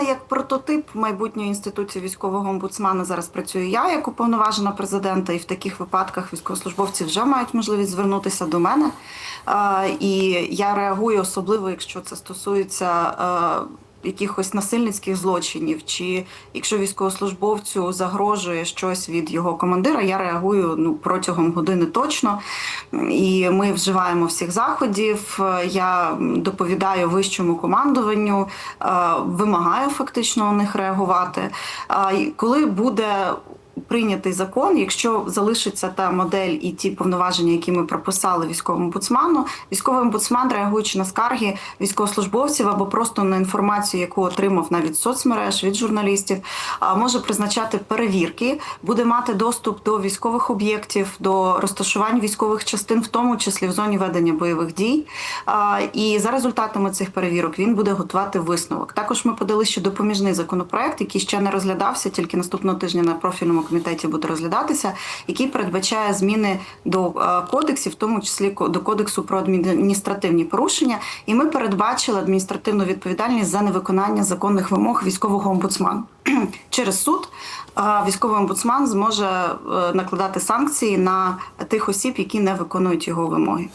власне як прототип майбутньої інституції військового омбудсмана зараз працюю я як уповноважена президента, і в таких випадках військовослужбовці вже мають можливість звернутися до мене. Е, І я реагую особливо, якщо це стосується. Е, Якихось насильницьких злочинів, чи якщо військовослужбовцю загрожує щось від його командира, я реагую ну протягом години точно. І ми вживаємо всіх заходів. Е, Я доповідаю вищому командуванню, е, вимагаю фактично у них реагувати. А коли буде прийнятий закон, якщо залишиться та модель і ті повноваження, які ми прописали військовому омбудсману, військовий омбудсман, реагуючи на скарги військовослужбовців або просто на інформацію, яку отримав навіть соцмереж від журналістів, може призначати перевірки, буде мати доступ до військових об'єктів, до розташувань військових частин, в тому числі в зоні ведення бойових дій. І за результатами цих перевірок він буде готувати висновок. Також ми подали ще допоміжний законопроект, який ще не розглядався, тільки наступного тижня на профільному комітеті буде розглядатися, який передбачає зміни до е, кодексів, в тому числі до кодексу про адміністративні порушення. І ми передбачили адміністративну відповідальність за невиконання законних вимог військового омбудсману. Через суд е, військовий омбудсман зможе е, накладати санкції на тих осіб, які не виконують його вимоги.